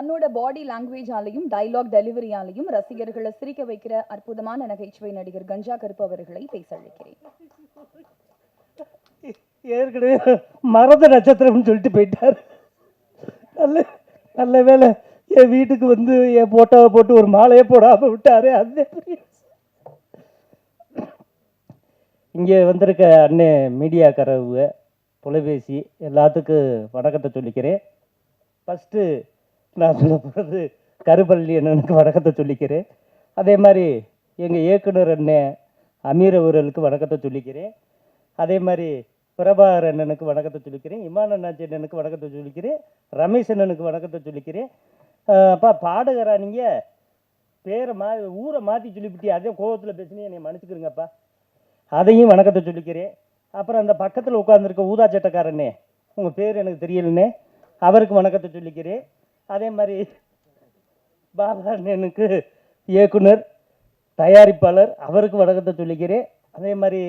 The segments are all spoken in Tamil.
தன்னோட பாடி லாங்குவேஜாலையும் டைலாக் டெலிவரியாலையும் ரசிகர்களை சிரிக்க வைக்கிற அற்புதமான நகைச்சுவை நடிகர் கஞ்சா கருப்பு அவர்களை பேச அழைக்கிறேன். ஏற்கனவே மரத நட்சத்திரம்னு சொல்லிட்டு போயிட்டார். நல்ல நல்ல வேலை என் வீட்டுக்கு வந்து என் போட்டோவை போட்டு ஒரு மாலையை போடாமல் விட்டாரு அது இங்கே வந்திருக்க அண்ணே மீடியாக்காரவங்க தொலைபேசி எல்லாத்துக்கும் வணக்கத்தை சொல்லிக்கிறேன். ஃபஸ்ட்டு நான் சொல்ல போகிறது கருப்பள்ளி அண்ணனுக்கு வணக்கத்தை சொல்லிக்கிறேன். அதே மாதிரி எங்கள் இயக்குனர் அண்ணன் அமீர் அவர்களுக்கு வணக்கத்தை சொல்லிக்கிறேன். அதே மாதிரி பிரபாகர் அண்ணனுக்கு வணக்கத்தை சொல்லிக்கிறேன். இமான் அண்ணாச்சி அண்ணனுக்கு வணக்கத்தை சொல்லிக்கிறேன். ரமேஷ் அண்ணனுக்கு வணக்கத்தை சொல்லிக்கிறேன். அப்பா பாடகரா நீங்கள் பேரை மா ஊரை மாற்றி சொல்லிவிட்டு அதே கோபத்தில் பேசினே என்னை மன்னிச்சுக்கிறேங்கப்பா அதையும் வணக்கத்தை சொல்லிக்கிறேன். அப்புறம் அந்த பக்கத்தில் உட்காந்துருக்க ஊதா சட்டக்காரண்ணே உங்கள் பேர் எனக்கு தெரியலண்ணே அவருக்கு வணக்கத்தை சொல்லிக்கிறேன். அதே மாதிரி பாபா இயக்குனர் தயாரிப்பாளர் அவருக்கு வணக்கத்தை சொல்லிக்கிறேன். அதே மாதிரி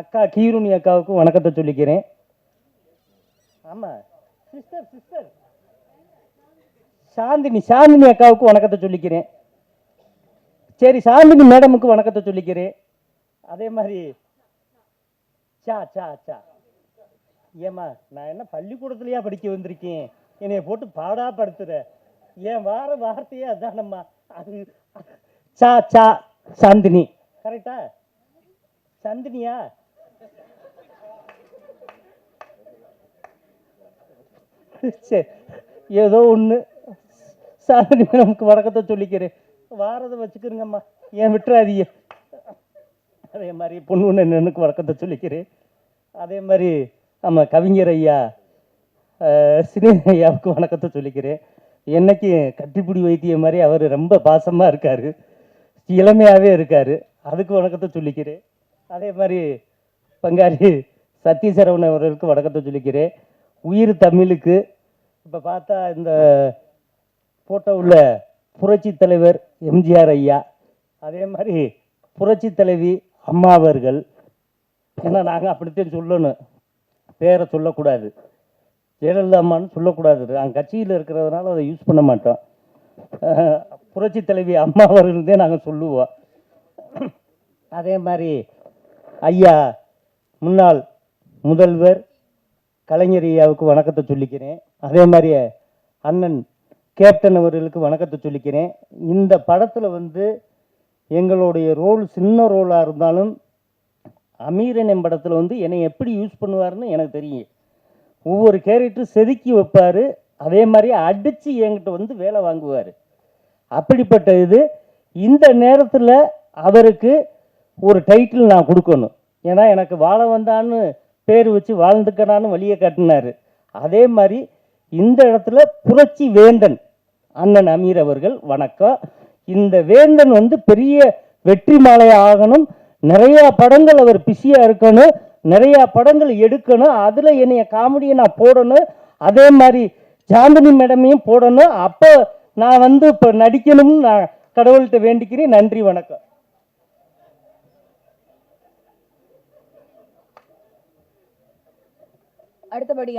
அக்கா கீருணி அக்காவுக்கும் வணக்கத்தை சொல்லிக்கிறேன். ஆமாம் சிஸ்டர் சிஸ்டர். சாந்தினி சாந்தினி அக்காவுக்கு வணக்கத்தை சொல்லிக்கிறேன். சரி சாந்தினி மேடமுக்கு வணக்கத்தை சொல்லிக்கிறேன். அதே மாதிரி சா சா சா. ஏம்மா நான் என்ன பள்ளிக்கூடத்துலையா படிக்க வந்திருக்கேன்? என்னைய போட்டு பாடாப்படுத்துற என் வார வார்த்தையே அதானம்மா. அது சா சா சாந்தினி. கரெக்டா? சந்தினியா? சரி ஏதோ ஒன்று சாந்தினி நமக்கு வழக்கத்தை சொல்லிக்கிறேன். வாரதை வச்சுக்கிறேங்கம்மா ஏன் விட்டுறாதீங்க. அதே மாதிரி பொண்ணு எனக்கு வழக்கத்தை சொல்லிக்கிறேன். அதே மாதிரி நம்ம கவிஞர் ஐயா சினி ஐயாவுக்கு வணக்கத்தை சொல்லிக்கிறேன். என்னைக்கு கட்டிப்பிடி வைத்தியம் மாதிரி அவர் ரொம்ப பாசமாக இருக்கார். இளமையாகவே இருக்கார். அதுக்கு வணக்கத்தை சொல்லிக்கிறேன். அதே மாதிரி பங்காளி சத்யசரவணன் அவர்களுக்கு வணக்கத்தை சொல்லிக்கிறேன். உயிர் தமிழுக்கு இப்போ பார்த்தா இந்த ஃபோட்டோ உள்ள புரட்சி தலைவர் எம்ஜிஆர் ஐயா அதே மாதிரி புரட்சி தலைவி அம்மா அவர்கள். ஏன்னா நாங்கள் அப்படித்தான் சொல்லணும். பேரை சொல்லக்கூடாது. ஜெயலலிதா அம்மான்னு சொல்லக்கூடாது. நாங்கள் கட்சியில் இருக்கிறதுனால அதை யூஸ் பண்ண மாட்டோம் புரட்சி தலைவி அம்மா அவர்கள்தே நாங்கள் சொல்லுவோம். அதே மாதிரி ஐயா முன்னாள் முதல்வர் கலைஞர் ஐயாவுக்கு வணக்கத்தை சொல்லிக்கிறேன். அதே மாதிரி அண்ணன் கேப்டன் அவர்களுக்கு வணக்கத்தை சொல்லிக்கிறேன். இந்த படத்தில் வந்து எங்களுடைய ரோல் சின்ன ரோலாக இருந்தாலும் அமீரன் படத்தில் வந்து என்னை எப்படி யூஸ் பண்ணுவாருன்னு எனக்கு தெரியும். ஒவ்வொரு கேரக்டரும் செதுக்கி வைப்பார். அதே மாதிரி அடித்து என்கிட்ட வந்து வேலை வாங்குவார். அப்படிப்பட்ட இது இந்த நேரத்தில் அவருக்கு ஒரு டைட்டில் நான் கொடுக்கணும். ஏன்னா எனக்கு வாழ வந்தான்னு பேர் வச்சு வாழ்ந்துக்கனான்னு வழியை கட்டினார். அதே மாதிரி இந்த இடத்துல புரட்சி வேந்தன் அண்ணன் அமீர் அவர்கள் வணக்கம். இந்த வேந்தன் வந்து பெரிய வெற்றி மாலை ஆகணும். நிறையா படங்கள் அவர் பிஸியாக இருக்கணும். நிறைய படங்கள் எடுக்கணும். அதில் என்னைய காமெடியை நான் போடணும். அதே மாதிரி சாந்தினி மேடமையும் போடணும். அப்போ நான் வந்து இப்போ நடிக்கணும்னு நான் கடவுள்கிட்ட வேண்டிக்கிறேன். நன்றி வணக்கம். அடுத்தபடியாக